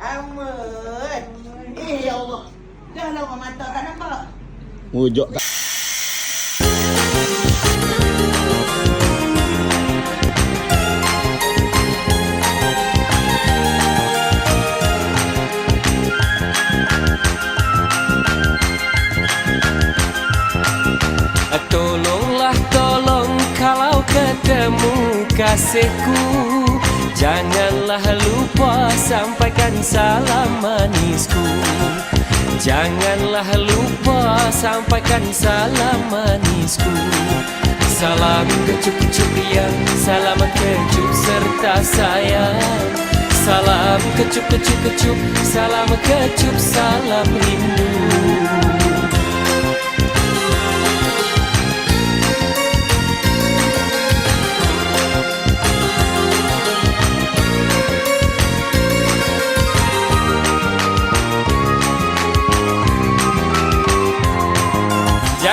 Amat. Eh, ya Allah. Janganlah orang mata tak nampak. Wujud tak. Tolonglah tolong kalau ketemu kasihku Janganlah lupa sampaikan salam manisku. Janganlah lupa sampaikan salam manisku. Salam kecup-kecup yang salam kecup serta sayang. Salam kecup-kecup-kecup salam kecup salam rindu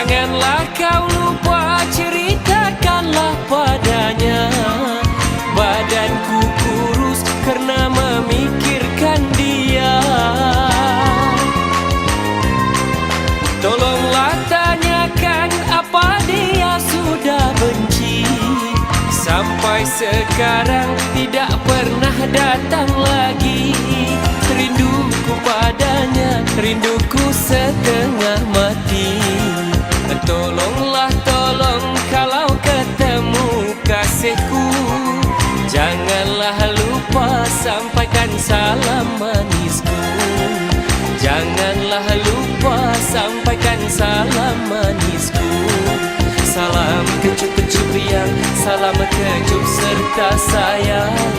Janganlah kau lupa ceritakanlah padanya. Badanku kurus karena memikirkan dia. Tolonglah tanyakan apa dia sudah benci. Sampai sekarang tidak pernah datang lagi. Rinduku padanya, rinduku setengah mati sampaikan salam manisku. Janganlah lupa sampaikan salam manisku. Salam kecup-kecup yang salam kecup serta sayang.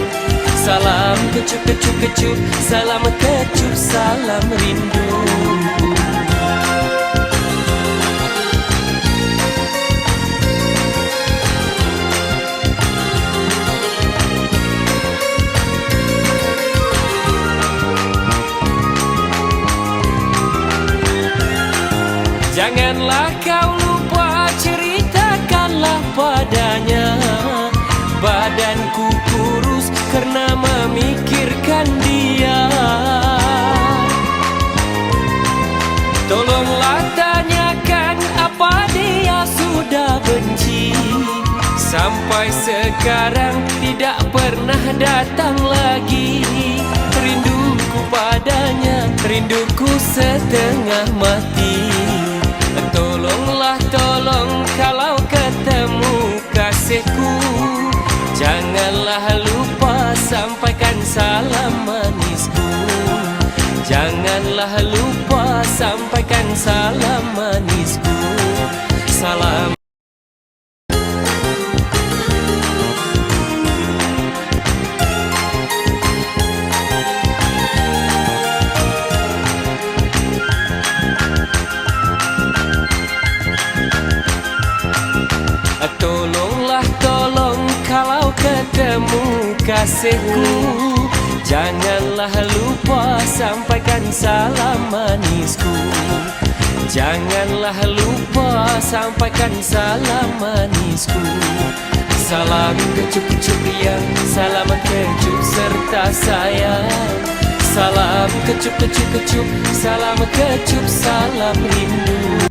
Salam kecup-kecup-kecup salam kecup salam rindu Janganlah kau lupa ceritakanlah padanya. Badanku kurus karena memikirkan dia. Tolonglah tanyakan apa dia sudah benci. Sampai sekarang tidak pernah datang lagi. Rinduku padanya, rinduku setengah mati tolong kalau ketemu kasihku. Janganlah lupa sampaikan salam manisku. Janganlah lupa sampaikan salam manisku ketemu kasihku. Janganlah lupa sampaikan salam manisku. Janganlah lupa sampaikan salam manisku. Salam kecup-kecup yang salam kecup serta sayang. Salam kecup-kecup-kecup salam kecup salam rindu